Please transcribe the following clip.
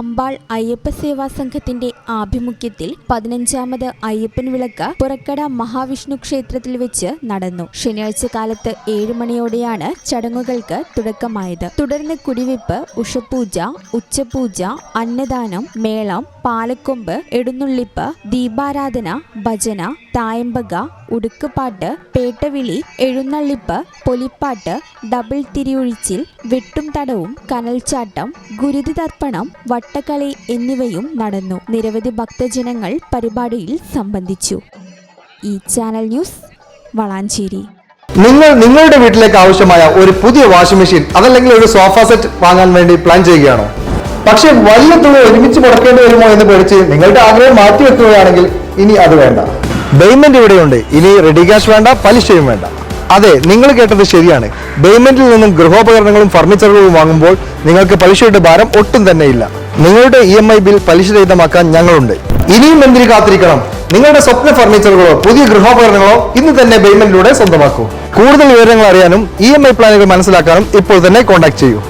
മലബാർ അയ്യപ്പ സേവാ സംഘത്തിന്റെ ആഭിമുഖ്യത്തിൽ പതിനഞ്ചാമത് അയ്യപ്പൻ വിളക്ക് പുറക്കട മഹാവിഷ്ണു ക്ഷേത്രത്തിൽ വെച്ച് നടന്നു. ശനിയാഴ്ച കാലത്ത് ഏഴ് മണിയോടെയാണ് ചടങ്ങുകൾക്ക് തുടക്കമായത്. തുടർന്ന് കുടിവെപ്പ് ഉഷപൂജ ഉച്ചപൂജ അന്നദാനം മേളം പാലക്കൊമ്പ് എടുന്നുള്ളിപ്പ് ദീപാരാധന ഭജന തായമ്പക ഉടുക്കുപാട്ട് പേട്ടവിളി എഴുന്നള്ളിപ്പ് പൊലിപ്പാട്ട് ഡബിൾ തിരിയൊഴിച്ചിൽ വെട്ടും തടവും കനൽച്ചാട്ടം ഗുരുതി തർപ്പണം വട്ടക്കളി എന്നിവയും നടന്നു. നിരവധി ഭക്തജനങ്ങൾ പരിപാടിയിൽ സംബന്ധിച്ചു. ഈ ചാനൽ ന്യൂസ് വളാഞ്ചേരി. നിങ്ങൾ നിങ്ങളുടെ വീട്ടിലേക്ക് ആവശ്യമായ ഒരു പുതിയ വാഷിംഗ് മെഷീൻ അതല്ലെങ്കിൽ ഒരു സോഫ സെറ്റ് വാങ്ങാൻ വേണ്ടി പ്ലാൻ ചെയ്യുകയാണോ? പക്ഷേ വലിയ തുക ഒരുമിച്ച് മുടക്കേണ്ടി വരുമോ എന്ന് പേടിച്ച് നിങ്ങളുടെ ആഗ്രഹം മാറ്റി വെക്കുകയാണെങ്കിൽ ഇനി അത് വേണ്ട. പേയ്മെന്റ് ഇവിടെയുണ്ട്. ഇനി റെഡി ക്യാഷ് വേണ്ട പലിശയും വേണ്ട. അതെ നിങ്ങൾ കേട്ടത് ശരിയാണ്. പേയ്മെന്റിൽ നിന്നും ഗൃഹോപകരണങ്ങളും ഫർണിച്ചറുകളും വാങ്ങുമ്പോൾ നിങ്ങൾക്ക് പലിശയുടെ ഭാരം ഒട്ടും തന്നെ ഇല്ല. നിങ്ങളുടെ ഇ എം ഐ ബിൽ പലിശ രഹിതമാക്കാൻ ഞങ്ങളുണ്ട്. ഇനിയും എന്തിനു കാത്തിരിക്കണം? നിങ്ങളുടെ സ്വപ്ന ഫർണിച്ചറുകളോ പുതിയ ഗൃഹോപകരണങ്ങളോ ഇന്ന് തന്നെ പേയ്മെന്റിലൂടെ സ്വന്തമാക്കൂ. കൂടുതൽ വിവരങ്ങൾ അറിയാനും ഇ എം ഐ പ്ലാനുകൾ മനസ്സിലാക്കാനും ഇപ്പോൾ തന്നെ കോൺടാക്ട് ചെയ്യൂ.